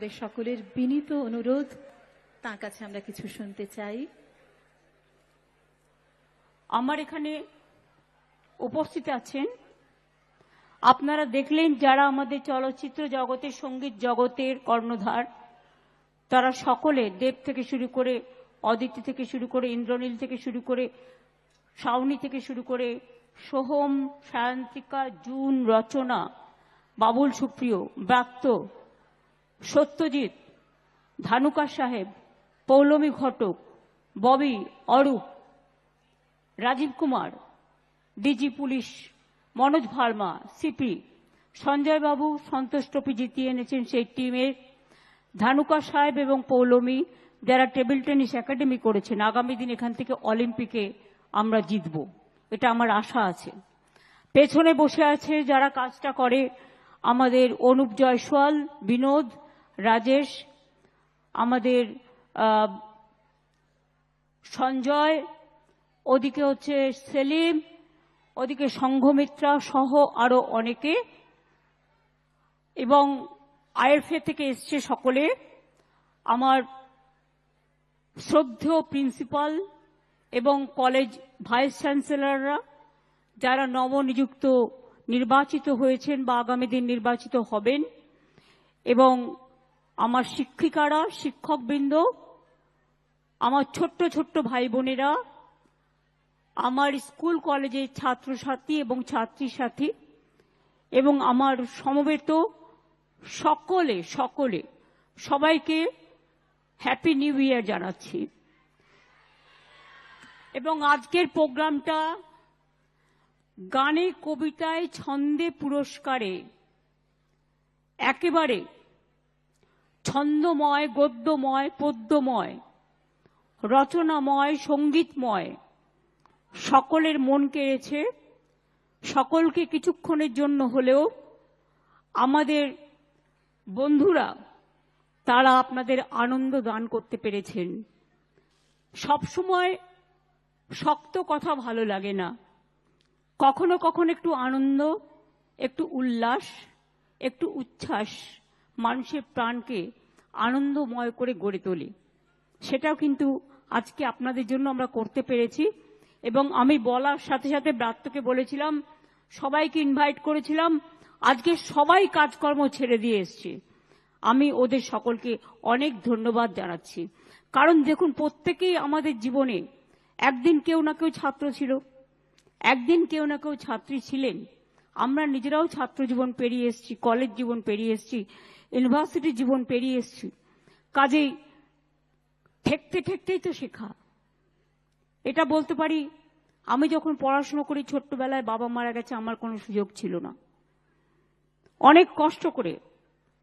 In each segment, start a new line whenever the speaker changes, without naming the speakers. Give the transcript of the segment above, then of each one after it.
আমাদের সকলের বিনীত অনুরোধ। তার কাছে আমরা কিছু শুনতে চাই।
আমার এখানে উপস্থিত আছেন। আপনারা দেখলেন যারা আমাদের চলচ্চিত্র জগতের সংগীত জগতের কর্ণধার, তারা সকলে দেব থেকে শুরু করে অদিতি থেকে শুরু করে ইন্দ্রনীল থেকে শুরু করে শাওনি থেকে শুরু করে সোহম, সায়ন্তিকা, জুন, রচনা, বাবুল সুপ্রিয়, ব্রাত্য সত্যজিৎ, ধানুকা সাহেব, Paulami Ghatak, Bobby Arup, Rajib Kumar, DG police, Manoj Verma, CP Sanjay Babu Santosh trophy জিতিয়ে এনেছেন সেই টিমের ধানুকা সাহেব এবং পৌলমী, যারা টেবিল টেনিস একাডেমি করেছেন, আগামী দিন এখান থেকে অলিম্পিকে আমরা জিতব। এটা আমার আশা আছে। পেছনে বসে আছে যারা কাজটা করে, আমাদের অনুপ জয়সওয়াল, বিনোদ রাজেশ, আমাদের সঞ্জয়, ওদিকে হচ্ছে সেলিম, ওদিকে সংঘমিত্রা সহ আরও অনেকে। এবং আইএফএ থেকে এসছে সকলে। আমার শ্রদ্ধেয় প্রিন্সিপাল এবং কলেজ ভাইস চ্যান্সেলররা, যারা নবনিযুক্ত নির্বাচিত হয়েছেন বা আগামী দিন নির্বাচিত হবেন। এবং আমার শিক্ষিকারা, শিক্ষকবৃন্দ, আমার ছোট্ট ছোট্ট ভাই বোনেরা আমার স্কুল কলেজের ছাত্রছাত্রী এবং ছাত্রী সাথী এবং আমার সমবেত সকলে সকলে, সবাইকে হ্যাপি নিউ ইয়ার জানাচ্ছি। এবং আজকের প্রোগ্রামটা গানে, কবিতায় ছন্দে পুরস্কারে একেবারে ছন্দময়, গদ্যময়, পদ্যময়, রচনাময়, সঙ্গীতময়। সকলের মন কেড়েছে। সকলকে কিছুক্ষণের জন্য হলেও আমাদের বন্ধুরা, তারা আপনাদের আনন্দ দান করতে পেরেছেন। সবসময় শক্ত কথা ভালো লাগে না। কখনো কখনো একটু আনন্দ, একটু উল্লাস, একটু উচ্ছ্বাস। মানুষের প্রাণকে আনন্দময় করে গড়ে তোলে। সেটাও কিন্তু আজকে আপনাদের জন্য আমরা করতে পেরেছি। এবং আমি বলার সাথে সাথে ব্রাত্যকে বলেছিলাম, সবাইকে ইনভাইট করেছিলাম, আজকে সবাই কাজকর্ম ছেড়ে দিয়ে এসছে। আমি ওদের সকলকে অনেক ধন্যবাদ জানাচ্ছি। কারণ দেখুন, প্রত্যেকেই আমাদের জীবনে একদিন কেউ না কেউ ছাত্র ছিল। একদিন কেউ না কেউ ছাত্রী ছিলেন। আমরা নিজেরাও ছাত্র জীবন পেরিয়ে এসেছি, কলেজ জীবন পেরিয়ে এসেছি। ইউনিভার্সিটি জীবন পেরিয়ে এসেছি। কাজেই ঠেকতে ঠেকতেই তো শেখা। এটা বলতে পারি, আমি যখন পড়াশোনা করি ছোট্টবেলায় বাবা মারা গেছে, আমার কোনো সুযোগ ছিল না। অনেক কষ্ট করে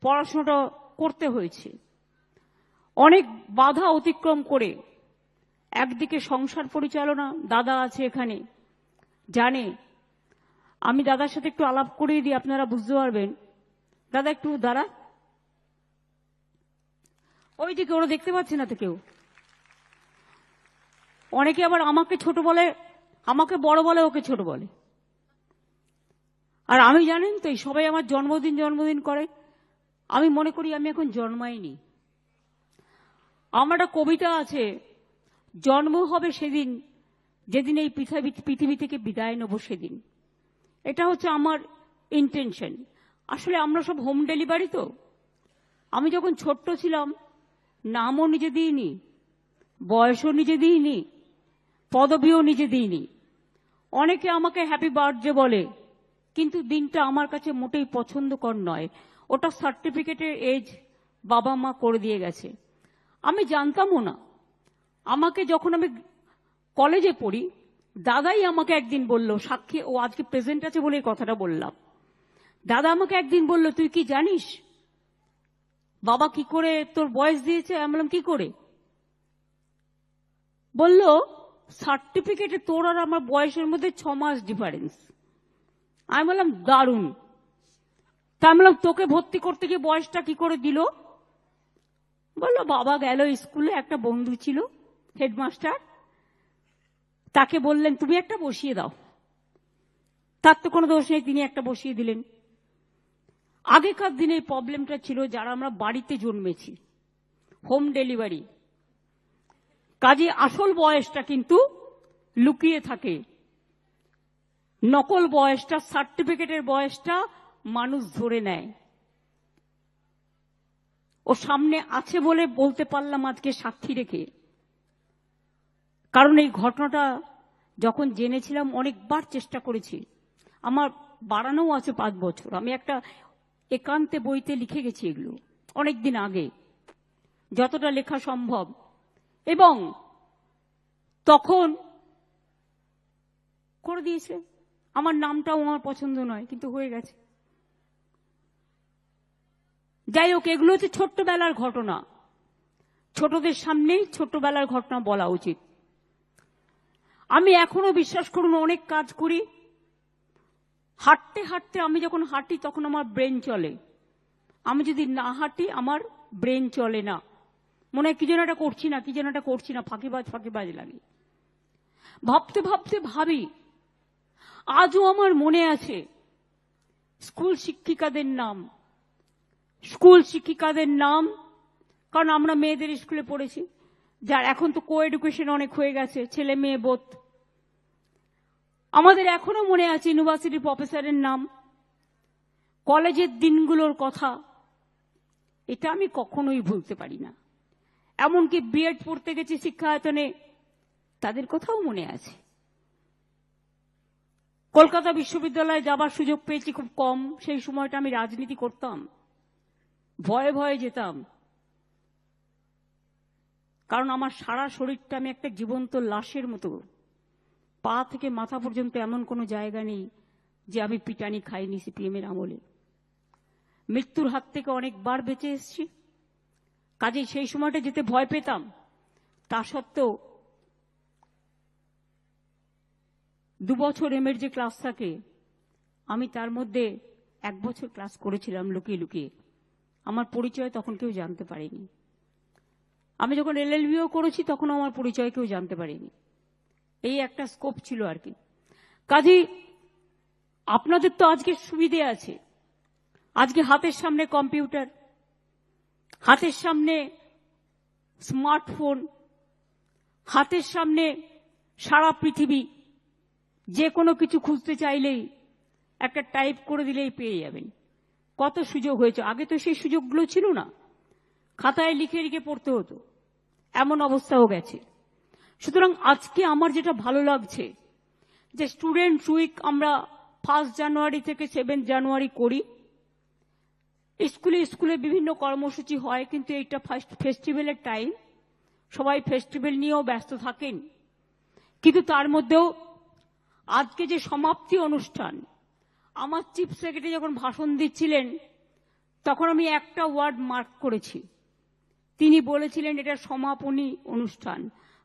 পড়াশোনাটা করতে হয়েছে। অনেক বাধা অতিক্রম করে একদিকে সংসার পরিচালনা, দাদা আছে এখানে, জানে। আমি দাদার সাথে একটু আলাপ করিয়ে দিই, আপনারা বুঝতে পারবেন। দাদা একটু দাঁড়া ওইদিকে ওরা দেখতে পাচ্ছে না তো কেউ। অনেকে আবার আমাকে ছোট বলে, আমাকে বড় বলে ওকে ছোট বলে। আর আমি জানেন তো সবাই আমার জন্মদিন জন্মদিন করে। আমি মনে করি আমি এখন জন্মাইনি। আমার একটা কবিতা আছে, জন্ম হবে সেদিন, যেদিন এই পৃথিবী পৃথিবী থেকে বিদায় নেব সেদিন। এটা হচ্ছে আমার ইন্টেনশন আসলে আমরা সব হোম ডেলিভারি তো। আমি যখন ছোট্ট ছিলাম নামও নিজে দিইনি, বয়সও নিজে দিইনি, পদবিও নিজে দিইনি। অনেকে আমাকে হ্যাপি বার্থডে বলে, কিন্তু দিনটা আমার কাছে মোটেই পছন্দকর নয়। ওটা সার্টিফিকেটের এজ বাবা মা করে দিয়ে গেছে। আমি জানতামও না। আমাকে যখন আমি কলেজে পড়ি, দাদাই আমাকে একদিন বলল, সাক্ষী, ও আজকে প্রেজেন্ট আছে বলে এই কথাটা বললাম। দাদা আমাকে একদিন বলল, তুই কি জানিস বাবা কি করে তোর বয়স দিয়েছে? আমি বললাম, কি করে? বলল সার্টিফিকেটে তোর আর আমার বয়সের মধ্যে ছ মাস ডিফারেন্স আমি বললাম, দারুণ। তা আমি বললাম, তোকে ভর্তি করতে গিয়ে বয়সটা কি করে দিল? বলল, বাবা গেল স্কুলে, একটা বন্ধু ছিল, হেডমাস্টার। তাকে বললেন, তুমি একটা বসিয়ে দাও। তার তো কোনো দোষ নেই, তিনি একটা বসিয়ে দিলেন। আগেকার দিনে এই প্রবলেমটা ছিল যারা আমরা বাড়িতে জন্মেছি। হোম ডেলিভারি কাজে আসল বয়সটা কিন্তু লুকিয়ে থাকে। নকল বয়সটা সার্টিফিকেটের বয়সটা মানুষ ধরে নেয়। ও সামনে আছে বলে বলতে পারলাম আজকে সাক্ষী রেখে। কারণ এই ঘটনাটা যখন জেনেছিলাম অনেকবার চেষ্টা করেছি। আমার বাড়ানো আছে পাঁচ বছর। আমি একটা একান্তে বইতে লিখে গেছি এগুলো অনেক দিন আগে, যতটা লেখা সম্ভব। এবং তখন করে দিয়েছে। আমার নামটাও আমার পছন্দ নয়, কিন্তু হয়ে গেছে। যাই হোক, এগুলো হচ্ছে ছোট্টবেলার ঘটনা। ছোটদের সামনেই ছোট্টবেলার ঘটনা বলা উচিত। আমি এখনও বিশ্বাস করুন, অনেক কাজ করি। হাঁটতে হাঁটতে আমি যখন হাঁটি তখন আমার ব্রেন চলে। আমি যদি না হাঁটি আমার ব্রেন চলে না। মনে হয় কি যেন একটা করছি না, কি যেন একটা করছি না, ফাঁকিবাজ ফাঁকিবাজ লাগে। ভাবতে ভাবতে ভাবি, আজও আমার মনে আছে, স্কুল শিক্ষিকাদের নাম। স্কুল শিক্ষিকাদের নাম, কারণ আমরা মেয়েদের স্কুলে পড়েছি। যার এখন তো কো এডুকেশন অনেক হয়ে গেছে, ছেলে মেয়ে বোধ আমাদের এখনও মনে আছে ইউনিভার্সিটি প্রফেসরের নাম, কলেজের দিনগুলোর কথা। এটা আমি কখনোই ভুলতে পারি না। এমনকি বিএড পড়তে গেছি শিক্ষায়তনে, তাদের কথাও মনে আছে। কলকাতা বিশ্ববিদ্যালয়ে যাবার সুযোগ পেয়েছি খুব কম, সেই সময়টা আমি রাজনীতি করতাম। ভয়ে ভয়ে যেতাম। কারণ আমার সারা শরীরটা আমি একটা জীবন্ত লাশের মতো পা থেকে মাথা পর্যন্ত এমন কোনো জায়গা নেই যে আমি পিটানি খাইনি সিপিএমের আমলে। মৃত্যুর হাত থেকে অনেকবার বেঁচে এসেছি। কাজেই সেই সময়টা যেতে ভয় পেতাম। তা সত্ত্বেও দু বছর এমের যে ক্লাস থাকে, আমি তার মধ্যে এক বছর ক্লাস করেছিলাম লুকিয়ে লুকিয়ে। আমার পরিচয় তখন কেউ জানতে পারেনি। আমি যখন এলএলবিও করেছি, তখন আমার পরিচয় কেউ জানতে পারেনি। এই একটা স্কোপ ছিল আর কি। কাজেই আপনাদের তো আজকে সুবিধে আছে। আজকে হাতের সামনে কম্পিউটার হাতের সামনে স্মার্টফোন হাতের সামনে সারা পৃথিবী, যে কোনো কিছু খুঁজতে চাইলেই, একটা টাইপ করে দিলেই পেয়ে যাবেন। কত সুযোগ হয়েছে। আগে তো সেই সুযোগগুলো ছিল না। খাতায় লিখে লিখে পড়তে হতো। এমন অবস্থাও গেছে। সুতরাং আজকে আমার যেটা ভালো লাগছে, যে স্টুডেন্ট উইক আমরা ফার্স্ট জানুয়ারি থেকে সেভেন জানুয়ারি করি। স্কুলে স্কুলে বিভিন্ন কর্মসূচি হয়, কিন্তু এইটা ফার্স্ট ফেস্টিভ্যালের টাইম সবাই ফেস্টিভ্যাল নিয়েও ব্যস্ত থাকেন। কিন্তু তার মধ্যেও আজকে যে সমাপ্তি অনুষ্ঠান, আমার চিফ সেক্রেটারি যখন ভাষণ দিচ্ছিলেন, তখন আমি একটা ওয়ার্ড মার্ক করেছি। তিনি বলেছিলেন, এটা সমাপনী অনুষ্ঠান।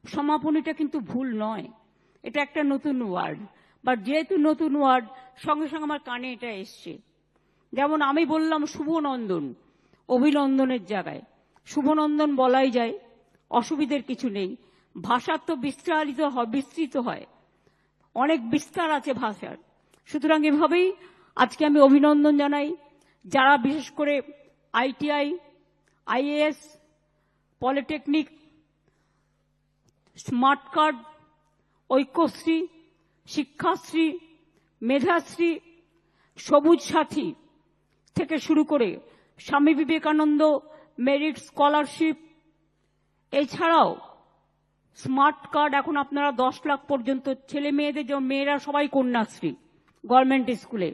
সমাপনীটা কিন্তু ভুল নয়। এটা একটা নতুন ওয়ার্ড। বা যেহেতু নতুন ওয়ার্ড, সঙ্গে সঙ্গে আমার কানে এটা এসছে। যেমন আমি বললাম শুভনন্দন, অভিনন্দনের জায়গায়। শুভনন্দন বলাই যায়, অসুবিধের কিছু নেই। ভাষার তো বিস্তারিত হয়, বিস্তৃত হয়। অনেক বিস্তার আছে ভাষার। সুতরাং এভাবেই আজকে আমি অভিনন্দন জানাই। যারা বিশেষ করে ITI, IAS, polytechnic smart card, Aikyashree, Sikshashree, Medhashree, Sabuj Sathi থেকে শুরু করে স্বামী বিবেকানন্দ মেরিট স্কলারশিপ। এছাড়াও স্মার্ট কার্ড এখন আপনারা দশ লাখ পর্যন্ত ছেলে মেয়েদের যেমন মেয়েরা সবাই কন্যাশ্রী, গভর্নমেন্ট স্কুলে।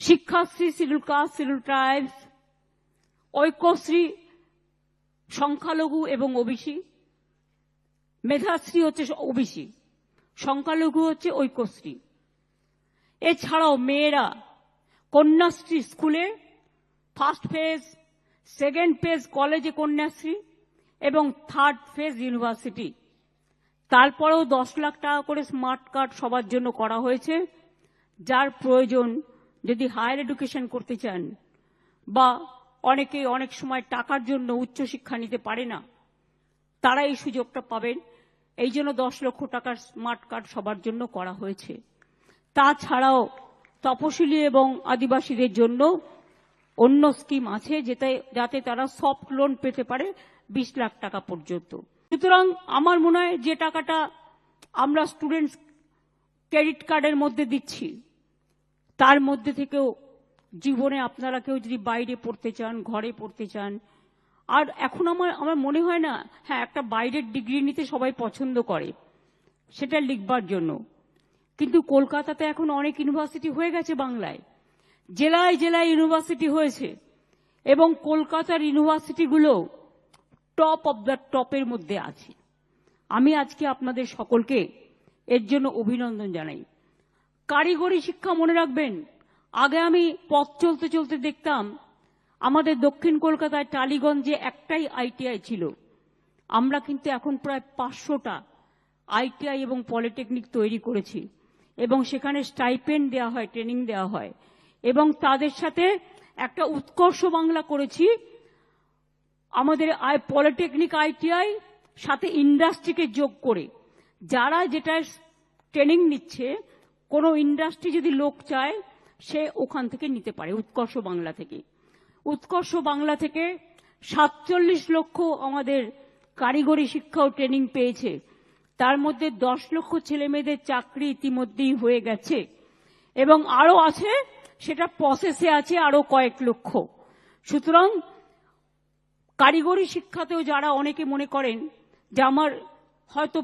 Shikshashree schedule caste schedule tribes, Aikyashree, সংখ্যালঘু এবং ওবিসি। মেধাশ্রী হচ্ছে ওবিসি, সংখ্যালঘু হচ্ছে ঐক্যশ্রী। এছাড়াও মেয়েরা কন্যাশ্রী স্কুলে ফার্স্ট ফেজ সেকেন্ড ফেজ কলেজে কন্যাশ্রী এবং থার্ড ফেজ ইউনিভার্সিটি তারপরেও দশ লাখ টাকা করে স্মার্ট কার্ড সবার জন্য করা হয়েছে, যার প্রয়োজন যদি হায়ার এডুকেশন করতে চান বা অনেকে অনেক সময় টাকার জন্য উচ্চশিক্ষা নিতে পারে না, তারা এই সুযোগটা পাবেন। এই জন্য দশ লক্ষ টাকার স্মার্ট কার্ড সবার জন্য করা হয়েছে। তাছাড়াও তপশিলি এবং আদিবাসীদের জন্য অন্য স্কিম আছে, যেতে, যাতে তারা সফট লোন পেতে পারে বিশ লাখ টাকা পর্যন্ত। সুতরাং আমার মনে হয় যে টাকাটা আমরা স্টুডেন্টস ক্রেডিট কার্ডের মধ্যে দিচ্ছি, তার মধ্যে থেকেও জীবনে আপনারা কেউ যদি বাইরে পড়তে চান, ঘরে পড়তে চান আর এখন আমার আমার মনে হয় না হ্যাঁ একটা বাইরের ডিগ্রি নিতে সবাই পছন্দ করে, সেটা লিখবার জন্য। কিন্তু কলকাতাতে এখন অনেক ইউনিভার্সিটি হয়ে গেছে বাংলায়। জেলায় জেলায় ইউনিভার্সিটি হয়েছে। এবং কলকাতার ইউনিভার্সিটিগুলো টপ অব দ্য টপের মধ্যে আছে। আমি আজকে আপনাদের সকলকে এর জন্য অভিনন্দন জানাই। কারিগরি শিক্ষা মনে রাখবেন, আগে আমি পথ চলতে চলতে দেখতাম আমাদের দক্ষিণ কলকাতায় টালিগঞ্জে একটাই আইটিআই ছিল। আমরা কিন্তু এখন প্রায় পাঁচশোটা আইটিআই এবং পলিটেকনিক তৈরি করেছি এবং সেখানে স্টাইপেন্ড দেওয়া হয়, ট্রেনিং দেওয়া হয় এবং তাদের সাথে একটা উৎকর্ষ বাংলা করেছি। আমাদের আই, পলিটেকনিক আইটিআই সাথে ইন্ডাস্ট্রিকে যোগ করে। যারা যেটা ট্রেনিং নিচ্ছে, কোনো ইন্ডাস্ট্রি যদি লোক চায়, সে ওখান থেকে নিতে পারে, উৎকর্ষ বাংলা থেকে। উৎকর্ষ বাংলা থেকে সাতচল্লিশ লক্ষ আমাদের কারিগরি শিক্ষা ও ট্রেনিং পেয়েছে। তার মধ্যে দশ লক্ষ ছেলে মেয়েদের চাকরি ইতিমধ্যেই হয়ে গেছে। এবং আরও আছে, সেটা প্রসেসে আছে আরও কয়েক লক্ষ। সুতরাং কারিগরি শিক্ষাতেও যারা অনেকে মনে করেন যে আমার হয়তো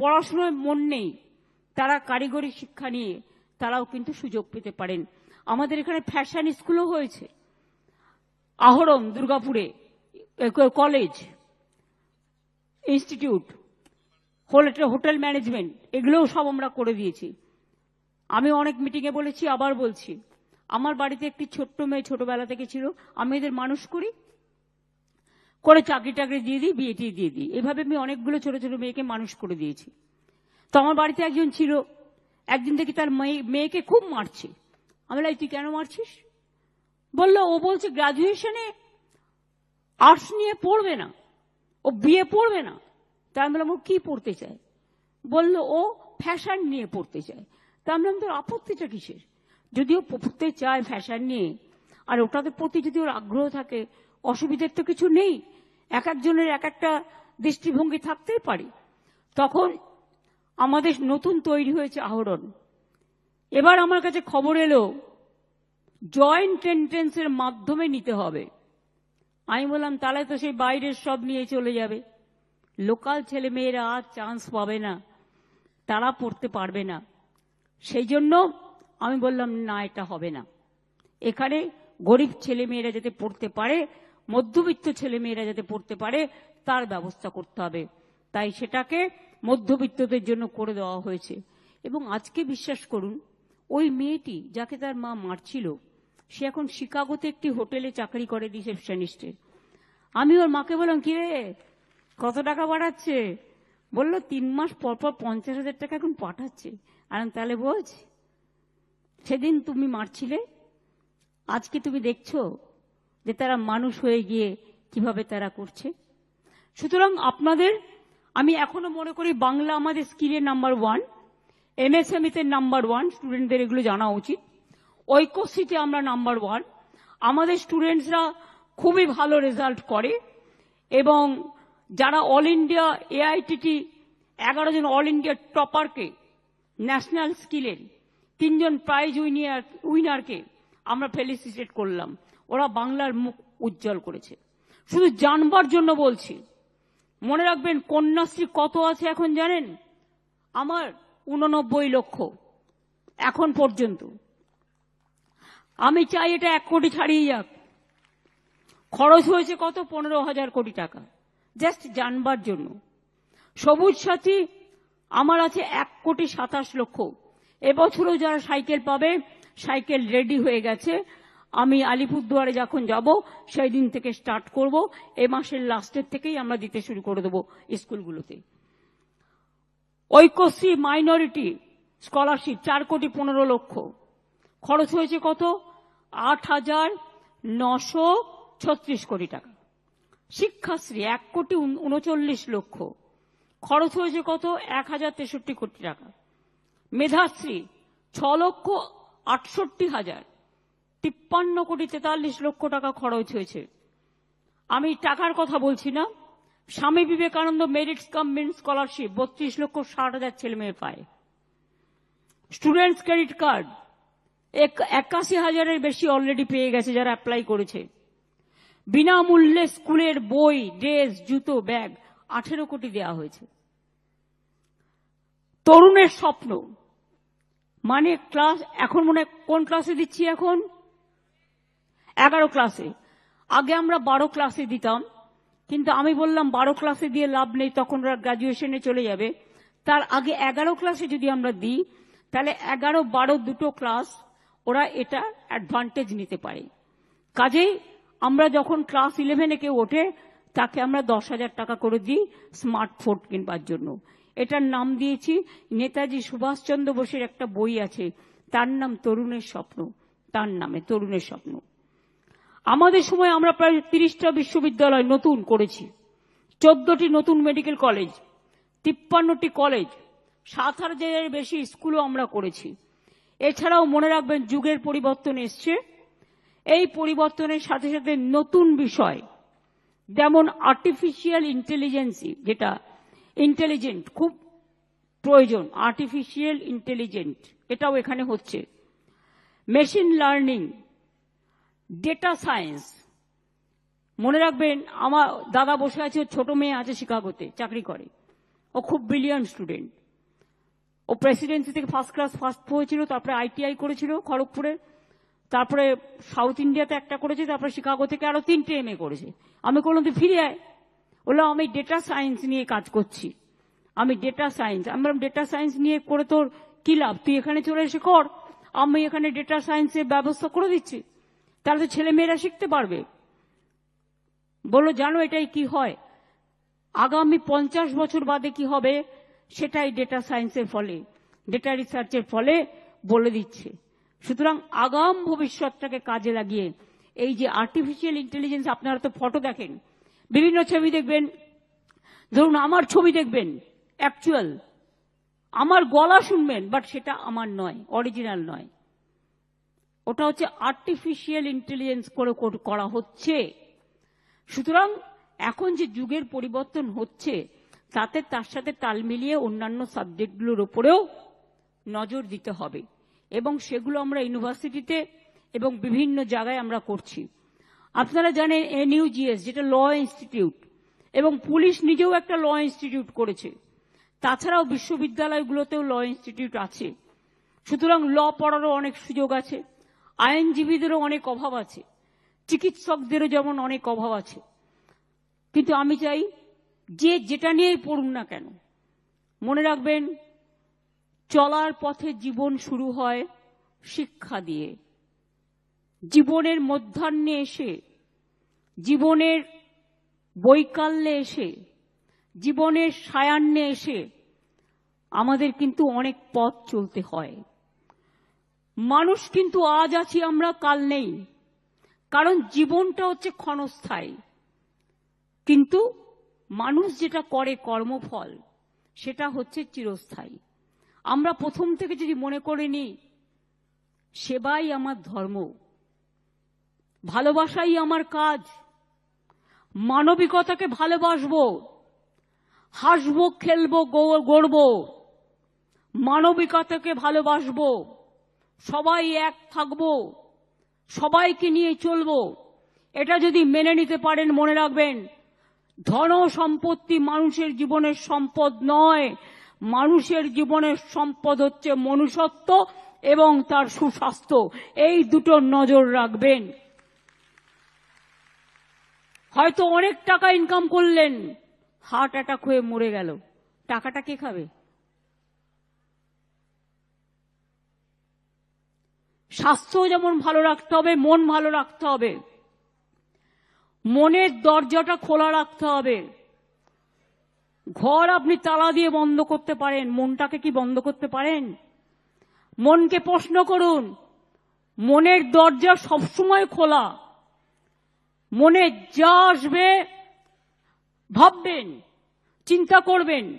পড়াশোনায় মন নেই, তারা কারিগরি শিক্ষা নিয়ে তারাও কিন্তু সুযোগ পেতে পারেন। আমাদের এখানে ফ্যাশন স্কুলও হয়েছে। আহরম দুর্গাপুরে college institute hotel hotel management এগুলোও সব আমরা করে দিয়েছি। আমি অনেক মিটিংয়ে বলেছি আবার বলছি আমার বাড়িতে একটি ছোট্ট মেয়ে ছোটবেলা থেকে ছিল আমি এদের মানুষ করি করে চাকরি টাকরি দিয়ে দিই বিয়ে টিয়ে দিয়ে দিই। এভাবে আমি অনেকগুলো ছোট ছোট মেয়েকে মানুষ করে দিয়েছি। তো আমার বাড়িতে একজন ছিল একদিন দেখি তার মেয়ে- মেয়েকে খুব মারছে। আমি বললাম, তুই কেন মারছিস? বলল, ও বলছে গ্রাজুয়েশনে আর্টস নিয়ে পড়বে না, ও বিয়ে পড়বে না। তা আমি বললাম, ও কি পড়তে চায়? বলল, ও ফ্যাশন নিয়ে পড়তে চায়। তা আমি বললাম, তোর আপত্তিটা কিসের? যদি ও পড়তে চায় ফ্যাশন নিয়ে, আর ওটাতে প্রতি যদি ওর আগ্রহ থাকে, অসুবিধার তো কিছু নেই, এক একজনের এক একটা দৃষ্টিভঙ্গি থাকতেই পারে। তখন আমাদের নতুন তৈরি হয়েছে আহরণ। এবার আমার কাছে খবর এলো জয়েন্ট এন্ট্রেন্সের মাধ্যমে নিতে হবে। আমি বললাম, তাহলে তো সেই বাইরের সব নিয়ে চলে যাবে। লোকাল ছেলে মেয়েরা আর চান্স পাবে না। তারা পড়তে পারবে না। সেই জন্য আমি বললাম, না, এটা হবে না। এখানে গরিব ছেলে মেয়েরা যাতে পড়তে পারে, মধ্যবিত্ত ছেলে মেয়েরা যাতে পড়তে পারে, তার ব্যবস্থা করতে হবে। তাই সেটাকে মধ্যবিত্তদের জন্য করে দেওয়া হয়েছে। এবং আজকে বিশ্বাস করুন, ওই মেয়েটি যাকে তার মা মারছিল সে এখন শিকাগোতে একটি হোটেলে চাকরি করে রিসেপশনিস্টের আমি ওর মাকে বললাম, কি রে, কত টাকা বাড়াচ্ছে? বলল, তিন মাস পর পর পঞ্চাশ হাজার টাকা এখন পাঠাচ্ছে। আর তাহলে বোঝ, সেদিন তুমি মারছিলে, আজকে তুমি দেখছ যে তারা মানুষ হয়ে গিয়ে কীভাবে তারা করছে। সুতরাং আপনাদের, আমি এখনও মনে করি বাংলা আমাদের স্কিলের নাম্বার ওয়ান, এমএসএমইতে নাম্বার ওয়ান, স্টুডেন্টদের এগুলো জানা উচিত। ঐক্যশ্রীতে আমরা নাম্বার ওয়ান আমাদের স্টুডেন্টসরা খুবই ভালো রেজাল্ট করে এবং যারা অল ইন্ডিয়া এআইটিটি এগারো জন অল ইন্ডিয়া টপারকে ন্যাশনাল স্কিলের তিনজন প্রাইজ উইনিয়ার উইনারকে আমরা ফেলিসিটেট করলাম। ওরা বাংলার মুখ উজ্জ্বল করেছে। শুধু জানবার জন্য বলছি, মনে রাখবেন কন্যাশ্রী কত আছে এখন জানেন? আমার উননব্বই লক্ষ, এখন পর্যন্ত। আমি চাই এটা এক কোটি ছাড়িয়ে যাক। খরচ হয়েছে কত? পনেরো হাজার কোটি টাকা। জাস্ট জানবার জন্য। সবুজ সাথী, আমার আছে এক কোটি সাতাশ লক্ষ। এবছরও যারা সাইকেল পাবে, সাইকেল রেডি হয়ে গেছে। আমি আলিপুরদুয়ারে যখন যাব, সেই দিন থেকে স্টার্ট করব। এ মাসের লাস্টের থেকেই আমরা দিতে শুরু করে দেবো স্কুলগুলোতে। ঐক্যশ্রী মাইনরিটি স্কলারশিপ চার কোটি পনেরো লক্ষ। খরচ হয়েছে কত? আট হাজার নশো ছত্রিশ কোটি টাকা। শিক্ষাশ্রী, এক কোটি উন- উনচল্লিশ লক্ষ। খরচ হয়েছে কত? এক হাজার তেষট্টি কোটি টাকা। মেধাশ্রী, ছ লক্ষ আটষট্টি হাজার। তিপ্পান্ন কোটি তেতাল্লিশ লক্ষ টাকা খরচ হয়েছে। আমি টাকার কথা বলছি না। Swami Vivekananda merit cum means scholarship, বত্রিশ লক্ষ ষাট হাজার ছেলে মেয়ে পায়। স্টুডেন্টস ক্রেডিট কার্ড একাশি হাজারের বেশি অলরেডি পেয়ে গেছে যারা অ্যাপ্লাই করেছে। বিনামূল্যে স্কুলের বই, ড্রেস, জুতো, ব্যাগ আঠেরো কোটি দেওয়া হয়েছে। তরুণের স্বপ্ন। মানে ক্লাস এখন মনে কোন ক্লাসে দিচ্ছি এখন? এগারো ক্লাসে আগে আমরা বারো ক্লাসে দিতাম, কিন্তু আমি বললাম বারো ক্লাসে দিয়ে লাভ নেই, তখন ওরা গ্রাজুয়েশনে চলে যাবে। তার আগে এগারো ক্লাসে যদি আমরা দিই, তাহলে এগারো বারো দুটো ক্লাস ওরা এটা অ্যাডভান্টেজ নিতে পারে। কাজেই আমরা যখন ক্লাস ইলেভেনে কেউ ওঠে, তাকে আমরা দশ হাজার টাকা করে দিই স্মার্টফোন কিনবার জন্য। এটার নাম দিয়েছি নেতাজি সুভাষচন্দ্র বোসের একটা বই আছে, তার নাম তরুণের স্বপ্ন, তার নামে তরুণের স্বপ্ন। আমাদের সময় আমরা প্রায় তিরিশটা বিশ্ববিদ্যালয় নতুন করেছি। চোদ্দটি নতুন মেডিকেল কলেজ তিপ্পান্নটি কলেজ সাত হাজারের বেশি স্কুলও আমরা করেছি। এছাড়াও মনে রাখবেন যুগের পরিবর্তন এসছে। এই পরিবর্তনের সাথে সাথে নতুন বিষয়, যেমন আর্টিফিশিয়াল ইন্টেলিজেন্সি যেটা ইন্টেলিজেন্ট খুব প্রয়োজন আর্টিফিশিয়াল ইন্টেলিজেন্ট এটাও এখানে হচ্ছে। মেশিন লার্নিং ডেটা সায়েন্স মনে রাখবেন আমার দাদা বসে আছে, ছোট মেয়ে আছে শিকাগোতে, চাকরি করে। ও খুব ব্রিলিয়ান্ট স্টুডেন্ট ও প্রেসিডেন্সি থেকে ফার্স্ট ক্লাস ফার্স্ট হয়েছিল, তারপরে আইটিআই করেছিল খড়গপুরে, তারপরে সাউথ ইন্ডিয়াতে একটা করেছে, তারপরে শিকাগো থেকে আরও তিনটে এম করেছে। আমি কোনো ফিরে আয়। বললাম, আমি ডেটা সায়েন্স নিয়ে কাজ করছি। আমি ডেটা সায়েন্স আমি বললাম ডেটা সায়েন্স নিয়ে করে তোর কি লাভ? তুই এখানে চলে এসে কর। আমি এখানে ডেটা সায়েন্সের ব্যবস্থা করে দিচ্ছি। তাহলে তো ছেলে মেয়েরা শিখতে পারবে। বলল, জানো এটাই কি হয়? আগামী পঞ্চাশ বছর বাদে কি হবে? সেটাই ডেটা সায়েন্সের ফলে ডেটা রিসার্চের ফলে বলে দিচ্ছে। সুতরাং আগাম ভবিষ্যৎটাকে কাজে লাগিয়ে এই যে আর্টিফিশিয়াল ইন্টেলিজেন্স আপনারা তো ফটো দেখেন, বিভিন্ন ছবি দেখবেন, ধরুন আমার ছবি দেখবেন অ্যাকচুয়াল আমার গলা শুনবেন বাট সেটা আমার নয় অরিজিনাল নয়। ওটা হচ্ছে আর্টিফিশিয়াল ইন্টেলিজেন্স করে, কর- হচ্ছে। সুতরাং এখন যে যুগের পরিবর্তন হচ্ছে তাতে তার সাথে তাল মিলিয়ে অন্যান্য সাবজেক্টগুলোর উপরেও নজর দিতে হবে। এবং সেগুলো আমরা ইউনিভার্সিটিতে এবং বিভিন্ন জায়গায় আমরা করছি। আপনারা জানেন এনইউজিএস যেটা ল ইনস্টিটিউট, এবং পুলিশ নিজেও একটা ল ইনস্টিটিউট করেছে। তাছাড়াও বিশ্ববিদ্যালয়গুলোতেও ল ইনস্টিটিউট আছে। সুতরাং ল পড়ারও অনেক সুযোগ আছে। আইনজীবীদেরও অনেক অভাব আছে। চিকিৎসকদেরও যেমন অনেক অভাব আছে। কিন্তু আমি চাই যে যেটা নিয়েই পড়ুন না কেন, মনে রাখবেন, চলার পথে জীবন শুরু হয় শিক্ষা দিয়ে। জীবনের মধ্যাহ্নে এসে, জীবনের বৈকাল্যে এসে, জীবনের সায়ান্নে এসে আমাদের কিন্তু অনেক পথ চলতে হয়। মানুষ কিন্তু আজ আছি আমরা, কাল নেই। কারণ জীবনটা হচ্ছে ক্ষণস্থায়ী। কিন্তু মানুষ যেটা করে কর্মফল, সেটা হচ্ছে চিরস্থায়ী। আমরা প্রথম থেকে যদি মনে করে নিই, সেবাই আমার ধর্ম, ভালোবাসাই আমার কাজ, মানবিকতাকে ভালোবাসবো, হাসবো, খেলব গড়বো, মানবিকতাকে ভালোবাসবো, সবাই এক থাকব, সবাইকে নিয়ে চলবো, এটা যদি মেনে নিতে পারেন, মনে রাখবেন ধন সম্পত্তি মানুষের জীবনের সম্পদ নয়। মানুষের জীবনের সম্পদ হচ্ছে মনুষ্যত্ব এবং তার সুস্বাস্থ্য। এই দুটো নজর রাখবেন। হয়তো অনেক টাকা ইনকাম করলেন হার্ট অ্যাটাক হয়ে মরে গেল। টাকাটা কে খাবে? স্বাস্থ্য যেমন ভালো রাখতে হবে, মন ভালো রাখতে হবে। মনের দরজাটা খোলা রাখতে হবে। ঘর আপনি তালা দিয়ে বন্ধ করতে পারেন। মনটাকে কি বন্ধ করতে পারেন? মনকে প্রশ্ন করুন, মনের দরজা সবসময় খোলা। মনে যা আসবে ভাববেন, চিন্তা করবেন,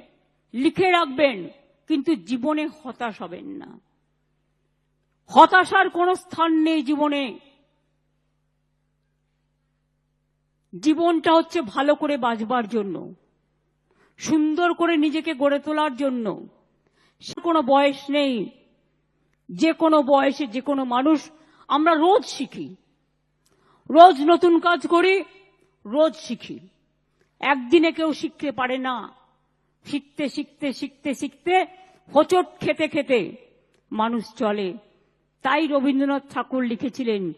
লিখে রাখবেন, কিন্তু জীবনে হতাশ হবেন না। হতাশার কোনো স্থান নেই জীবনে। জীবনটা হচ্ছে ভালো করে বাঁচবার জন্য, সুন্দর করে নিজেকে গড়ে তোলার জন্য। সে কোনো বয়স নেই, যে কোনো বয়সে যে কোনো মানুষ, আমরা রোজ শিখি। রোজ নতুন কাজ করি, রোজ শিখি। একদিনে কেউ শিখতে পারে না। শিখতে শিখতে শিখতে শিখতে হোঁচট খেতে খেতে মানুষ চলে। তাই রবীন্দ্রনাথ ঠাকুর লিখেছিলেন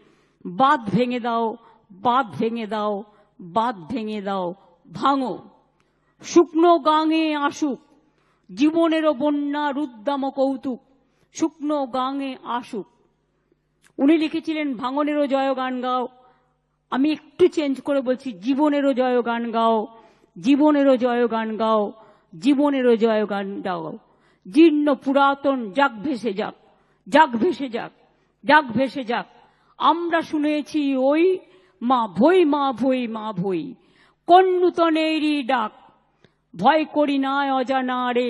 বাদ ভেঙে দাও বাদ ভেঙে দাও বাদ ভেঙে দাও, ভাঙো। শুকনো গাঙে আসুক, জীবনেরও বন্যা রুদ্দাম কৌতুক, শুকনো গাঙে আসুক। উনি লিখেছিলেন, ভাঙনেরও জয় গান গাও। আমি একটু চেঞ্জ করে বলছি, জীবনেরও জয় গান গাও, জীবনেরও জয় গান গাও, জীবনেরও জয় গান গাও। জীর্ণ পুরাতন, যাক ভেসে যাক যাক ভেসে যাক যাক ভেসে যাক। আমরা শুনেছি ওই মা ভই মা ভই মা ভই। কোন নূতনেরই ডাক, ভয় করি না অজানা রে,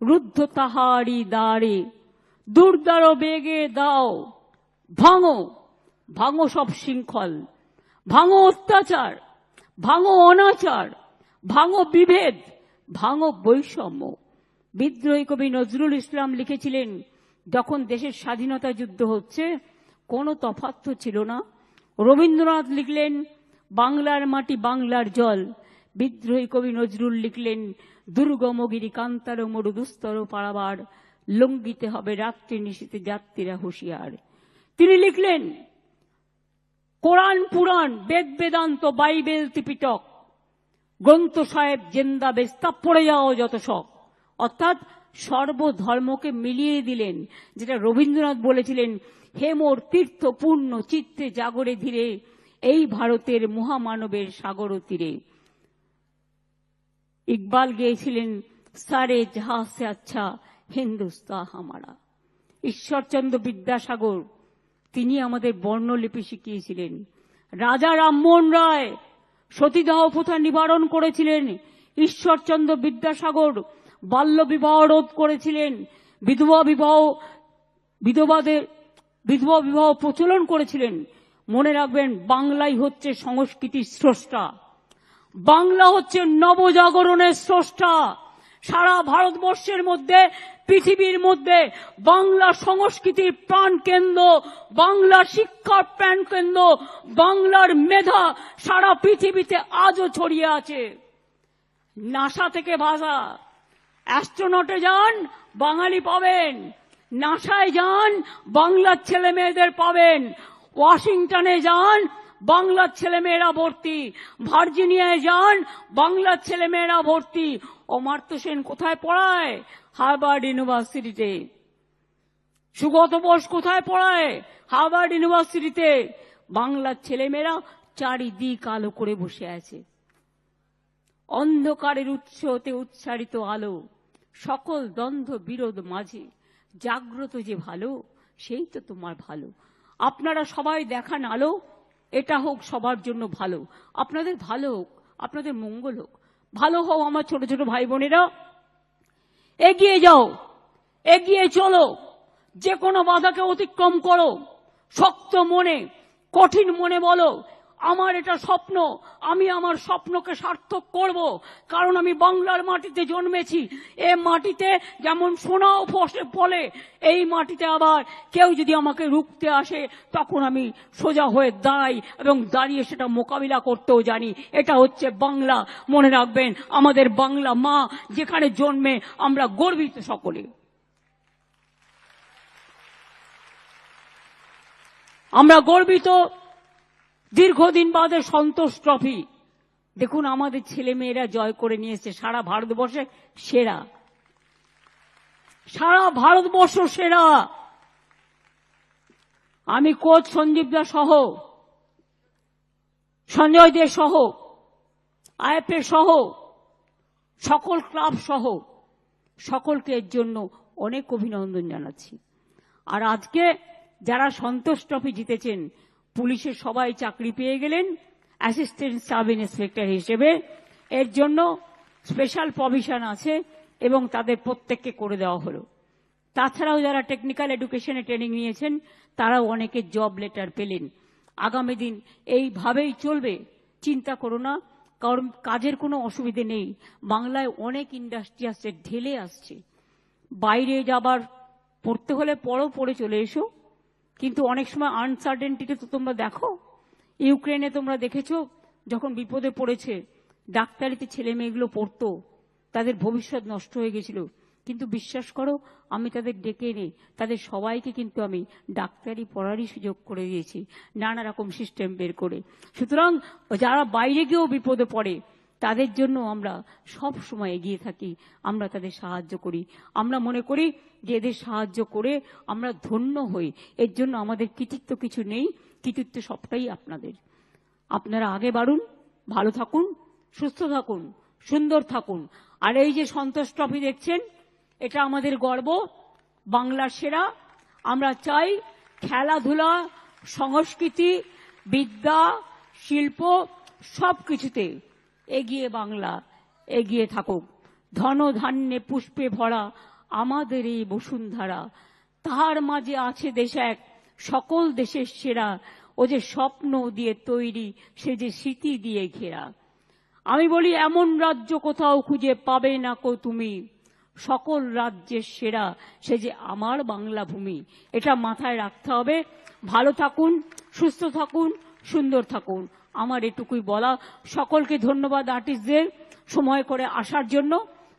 রুদ্ধ তাহারি দ্বারে। দুর্দার বেগে দাও, ভাঙো ভাঙো সব শৃঙ্খল, ভাঙো অত্যাচার, ভাঙো অনাচার, ভাঙো বিভেদ, ভাঙো বৈষম্য। বিদ্রোহী কবি নজরুল ইসলাম লিখেছিলেন, যখন দেশের স্বাধীনতা যুদ্ধ হচ্ছে, কোনো তফাৎ তো ছিল না। রবীন্দ্রনাথ লিখলেন, বাংলার মাটি বাংলার জল। বিদ্রোহী কবি নজরুল লিখলেন, দুর্গমগিরি কান্তার মরু দুস্তর পাড়াবার লঙ্গিতে হবে রাত্রি নিশীতে যাত্রীরা হুঁশিয়ার। তিনি লিখলেন, কোরআন পুরাণ, বেদ বেদান্ত, বাইবেল ত্রিপিটক। গ্রন্থ সাহেব জেন্দা বেস্তা পড়ে যাও যত শখ। অর্থাৎ সর্বধর্মকে মিলিয়ে দিলেন, যেটা রবীন্দ্রনাথ বলেছিলেন হে মোর তীর্থ পূর্ণ চিত্তে জাগরে ধীরে এই ভারতের মহামানবের সাগর তীরে। ইকবাল গিয়েছিলেন, সারে জাহা সে আচ্ছা হিন্দুস্তা হামারা। ঈশ্বরচন্দ্র বিদ্যাসাগর, তিনি আমাদের বর্ণলিপি শিখিয়েছিলেন। রাজা রামমোহন রায়, সতীদাহ প্রথা নিবারণ করেছিলেন। ঈশ্বরচন্দ্র বিদ্যাসাগর বাল্য বিবাহ রোধ করেছিলেন। বিধবা বিবাহ, বিধবাদের বিধবা বিবাহ প্রচলন করেছিলেন। মনে রাখবেন বাংলাই হচ্ছে সংস্কৃতির স্রষ্টা। বাংলা হচ্ছে নবজাগরণের স্রষ্টা। সারা ভারতবর্ষের মধ্যে, পৃথিবীর মধ্যে বাংলা সংস্কৃতির প্রাণ কেন্দ্র, বাংলা শিক্ষার প্রাণ কেন্দ্র, বাংলার মেধা সারা পৃথিবীতে আজও ছড়িয়ে আছে। নাসা থেকে ভাষা অ্যাস্ট্রোনটে যান, বাঙালি পাবেন। নাসায় যান, বাংলার ছেলে মেয়েদের পাবেন। ওয়াশিংটনে যান, বাংলার ছেলেমেয়েরা ভর্তি। ভার্জিনিয়ায় যান, বাংলার ছেলেমেয়েরা ভর্তি। অমার্ত্য সেন কোথায় পড়ায়? হার্ভার্ড ইউনিভার্সিটিতে। সুগত বোস কোথায় পড়ায়? হার্ভার্ড ইউনিভার্সিটিতে। বাংলার ছেলেমেয়েরা চারিদিক আলো করে বসে আছে। অন্ধকারের উৎস হতে উচ্চারিত আলো। সকল দ্বন্দ্ব বিরোধ মাঝে। জাগ্রত যে ভালো, সেই তো তোমার ভালো। আপনারা সবাই দেখান আলো, এটা হোক সবার জন্য ভালো। আপনাদের ভালো হোক, আপনাদের মঙ্গল হোক। ভালো হোক আমার ছোট ছোট ভাই বোনেরা। এগিয়ে যাও, এগিয়ে চলো। যে কোনো বাধাকে অতিক্রম করো। শক্ত মনে, কঠিন মনে বলো। আমার এটা স্বপ্ন। আমি আমার স্বপ্নকে সার্থক করব। কারণ আমি বাংলার মাটিতে জন্মেছি। এ মাটিতে যেমন সোনাও ফসে ফলে, এই মাটিতে আবার কেউ যদি আমাকে রুখতে আসে, তখন আমি সোজা হয়ে দাঁড়াই এবং দাঁড়িয়ে সেটা মোকাবিলা করতেও জানি। এটা হচ্ছে বাংলা। মনে রাখবেন, আমাদের বাংলা মা যেখানে জন্মে, আমরা গর্বিত সকলে। আমরা গর্বিত দীর্ঘদিন বাদে সন্তোষ ট্রফি। দেখুন, আমাদের ছেলে মেয়েরা জয় করে নিয়েছে সারা ভারতবর্ষে সেরা। সারা ভারতবর্ষ সেরা। আমি কোচ সঞ্জীব দা সহ, সঞ্জয় দে সহ আইএফএ সহ, সকল ক্লাব সহ, সকলকে এর জন্য অনেক অভিনন্দন জানাচ্ছি। আর আজকে যারা সন্তোষ ট্রফি জিতেছেন পুলিশের সবাই চাকরি পেয়ে গেলেন অ্যাসিস্ট্যান্ট সাব ইন্সপেক্টর হিসেবে। এর জন্য স্পেশাল প্রভিশন আছে এবং তাদের প্রত্যেককে করে দেওয়া হলো। তাছাড়াও যারা টেকনিক্যাল এডুকেশনে ট্রেনিং নিয়েছেন, তারাও অনেকে জব লেটার পেলেন। আগামী দিন এইভাবেই চলবে, চিন্তা করো না, কারণ কাজের কোনো অসুবিধে নেই। বাংলায় অনেক ইন্ডাস্ট্রি আসছে, ঢেলে আসছে। বাইরে যাবার, পড়তে হলে পড়ো, পড়ে চলে এসো। কিন্তু অনেক সময় আনসার্টেনটিতে তো তোমরা দেখো, ইউক্রেনে তোমরা দেখেছ, যখন বিপদে পড়েছে, ডাক্তারিতে ছেলে মেয়েগুলো পড়তো, তাদের ভবিষ্যৎ নষ্ট হয়ে গেছিল। কিন্তু বিশ্বাস করো, আমি তাদের ডেকে এনে, তাদের সবাইকে কিন্তু আমি ডাক্তারি পড়ারই সুযোগ করে দিয়েছি, নানা রকম সিস্টেম বের করে। সুতরাং যারা বাইরে গিয়েও বিপদে পড়ে তাদের জন্য আমরা সব সময় এগিয়ে থাকি, আমরা তাদের সাহায্য করি। আমরা মনে করি যে এদের সাহায্য করে আমরা ধন্য হই। এর জন্য আমাদের কৃতিত্ব কিছু নেই, কৃতিত্ব সবটাই আপনাদের। আপনারা আগে বাড়ুন, ভালো থাকুন, সুস্থ থাকুন, সুন্দর থাকুন। আর এই যে সন্তোষ ট্রফি দেখছেন, এটা আমাদের গর্ব, বাংলার সেরা। আমরা চাই খেলাধুলা, সংস্কৃতি, বিদ্যা, শিল্প সব কিছুতে এগিয়ে বাংলা, এগিয়ে থাকুক। ধন ধান্যে পুষ্পে ভরা আমাদের এই বসুন্ধরা। তাহার মাঝে আছে দেশ এক, সকল দেশের সেরা। ও যে স্বপ্ন দিয়ে তৈরি, সে যে স্মৃতি দিয়ে ঘেরা। আমি বলি, এমন রাজ্য কোথাও খুঁজে পাবে না কো তুমি। সকল রাজ্যের সেরা, সে যে আমার বাংলা ভূমি। এটা মাথায় রাখতে হবে। ভালো থাকুন, সুস্থ থাকুন, সুন্দর থাকুন। আমার এটুকুই বলা। সকলকে ধন্যবাদ আর্টিস্টদের সময় করে আসার জন্য।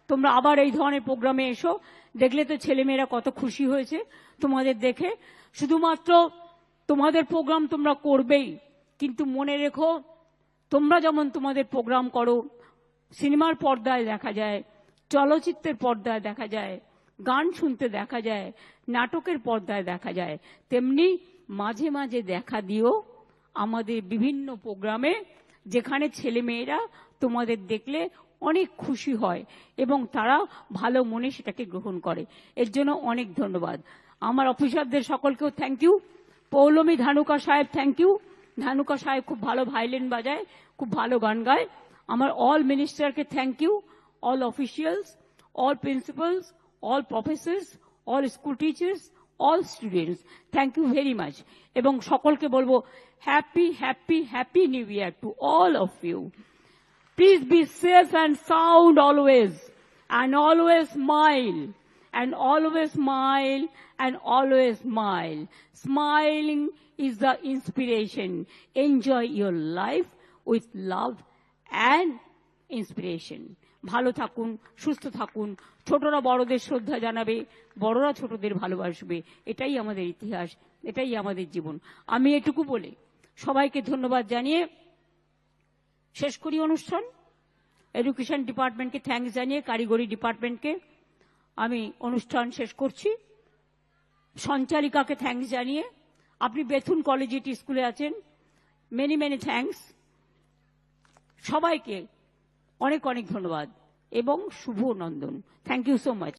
তোমরা আবার এই ধরনের প্রোগ্রামে এসো। দেখলে তো ছেলেমেয়েরা কত খুশি হয়েছে তোমাদের দেখে। শুধুমাত্র তোমাদের প্রোগ্রাম তোমরা করবেই। কিন্তু মনে রেখো, তোমরা যেমন তোমাদের প্রোগ্রাম করো, সিনেমার পর্দায় দেখা যায়, চলচ্চিত্রের পর্দায় দেখা যায়, গান শুনতে দেখা যায়, নাটকের পর্দায় দেখা যায়, তেমনি মাঝে মাঝে দেখা দিও। আমাদের বিভিন্ন প্রোগ্রামে যেখানে ছেলেমেয়েরা তোমাদের দেখলে অনেক খুশি হয় এবং তারা ভালো মনে সেটাকে গ্রহণ করে। এর জন্য অনেক ধন্যবাদ। আমার অফিসারদের সকলকেও থ্যাংক ইউ পৌলমী ধানুকা সাহেব থ্যাংক ইউ ধানুকা সাহেব খুব ভালো ভাইলিন বাজায়, খুব ভালো গান গায়। আমার all মিনিস্টারকে thank you all officials all principals all professors all school teachers all students thank you very much এবং সকলকে বলব happy happy happy new year to all of you please be safe and sound always and always smile and always smile and always smile smiling is the inspiration enjoy your life with love and inspiration ভালো থাকুন, সুস্থ থাকুন। ছোটরা বড়দের শ্রদ্ধা জানাবে। বড়রা ছোটদের ভালোবাসবে। এটাই আমাদের ইতিহাস, এটাই আমাদের জীবন। আমি এটুকু বলে, সবাইকে ধন্যবাদ জানিয়ে শেষ করি অনুষ্ঠান। এডুকেশন ডিপার্টমেন্টকে থ্যাঙ্কস জানিয়ে, কারিগরি ডিপার্টমেন্টকে আমি অনুষ্ঠান শেষ করছি। সঞ্চালিকাকে থ্যাঙ্কস জানিয়ে, আপনি বেথুন কলেজিয়েট স্কুলে আছেন মেনি মেনি থ্যাঙ্কস সবাইকে অনেক অনেক ধন্যবাদ এবং শুভ নন্দন। Thank you so much